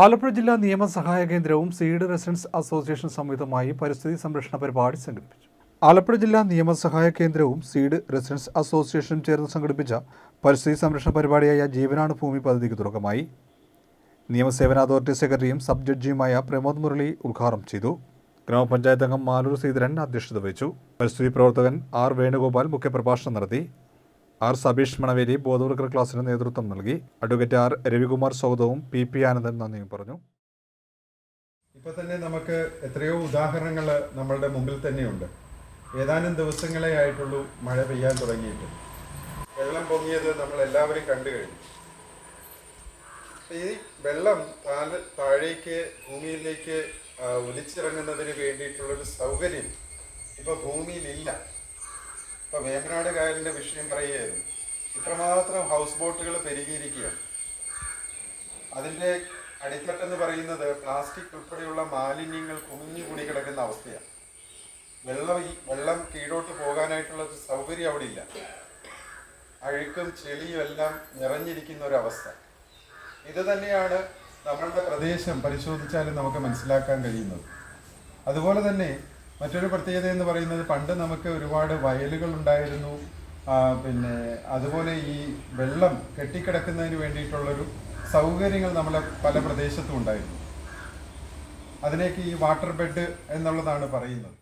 ആലപ്പുഴ ജില്ലാ നിയമസഹായ കേന്ദ്രവും seed residence association സംയുക്തമായി പരിസ്ഥിതി സംരക്ഷണ പരിപാടി സംഘടിപ്പിച്ചു. ആലപ്പുഴ ജില്ലാ നിയമസഹായ കേന്ദ്രവും സീഡ് റെസിഡൻസ് അസോസിയേഷനും ചേർന്ന് സംഘടിപ്പിച്ച പരിസ്ഥിതി സംരക്ഷണ പരിപാടിയായ ജീവനാണ് ഭൂമി പദ്ധതിക്ക് തുടക്കമായി. നിയമസേവന അതോറിറ്റി സെക്രട്ടറിയും സബ് ജഡ്ജിയുമായ പ്രമോദ് മുരളി ഉദ്ഘാടനം ചെയ്തു. ഗ്രാമപഞ്ചായത്ത് അംഗം മാലൂർ ശ്രീധരൻ അധ്യക്ഷത വഹിച്ചു. പരിസ്ഥിതി പ്രവർത്തകൻ ആർ വേണുഗോപാൽ മുഖ്യപ്രഭാഷണം നടത്തി. ആർ സബീഷ് മണവേലി ബോധവൽക്കരണ ക്ലാസ്സിന് നേതൃത്വം നൽകി. അഡ്വക്കേറ്റ് ആർ രവികുമാർ സ്വാഗതവും പി പി ആനന്ദൻ നന്ദിയും പറഞ്ഞു. ഇപ്പൊ തന്നെ നമുക്ക് എത്രയോ ഉദാഹരണങ്ങൾ നമ്മളുടെ മുമ്പിൽ തന്നെയുണ്ട്. ഏതാനും ദിവസങ്ങളെ ആയിട്ടുള്ളൂ മഴ പെയ്യാൻ തുടങ്ങിയിട്ട്. വെള്ളം പൊങ്ങിയത് നമ്മൾ എല്ലാവരും കണ്ടു കഴിഞ്ഞു. ഈ വെള്ളം താഴെ താഴേക്ക് ഭൂമിയിലേക്ക് ഒലിച്ചിറങ്ങുന്നതിന് വേണ്ടിയിട്ടുള്ളൊരു സൗകര്യം ഇപ്പൊ ഭൂമിയിലില്ല. ഇപ്പൊ വേമ്പനാട് കായലിന്റെ വിഷയം പറയുകയായിരുന്നു. ഇത്രമാത്രം ഹൗസ് ബോട്ടുകൾ പെരുകിയിരിക്കുകയാണ്. അതിന്റെ അടിത്തട്ടെന്ന് പറയുന്നത് പ്ലാസ്റ്റിക് ഉൾപ്പെടെയുള്ള മാലിന്യങ്ങൾ കുമിഞ്ഞുകൂടി കിടക്കുന്ന അവസ്ഥയാണ്. വെള്ളം വെള്ളം കീഴോട്ട് പോകാനായിട്ടുള്ള ഒരു സൗകര്യം അവിടെ ഇല്ല. അഴുക്കും ചെളിയും എല്ലാം നിറഞ്ഞിരിക്കുന്ന ഒരവസ്ഥ ഇത് തന്നെയാണ് നമ്മളുടെ പ്രദേശം പരിശോധിച്ചാലും നമുക്ക് മനസ്സിലാക്കാൻ കഴിയുന്നത്. അതുപോലെ തന്നെ മറ്റൊരു പ്രത്യേകത എന്ന് പറയുന്നത് പണ്ട് നമുക്ക് ഒരുപാട് വയലുകൾ ഉണ്ടായിരുന്നു പിന്നെ അതുപോലെ ഈ വെള്ളം കെട്ടിക്കിടക്കുന്നതിന് വേണ്ടിയിട്ടുള്ളൊരു സൗകര്യങ്ങൾ നമ്മളെ പല പ്രദേശത്തും ഉണ്ടായിരുന്നു. അതിലേക്ക് ഈ വാട്ടർ ബെഡ് എന്നുള്ളതാണ് പറയുന്നത്.